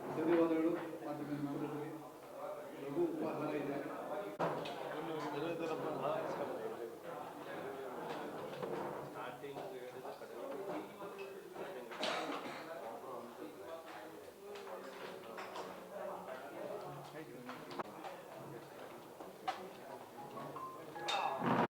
ಧನ್ಯವಾದಗಳು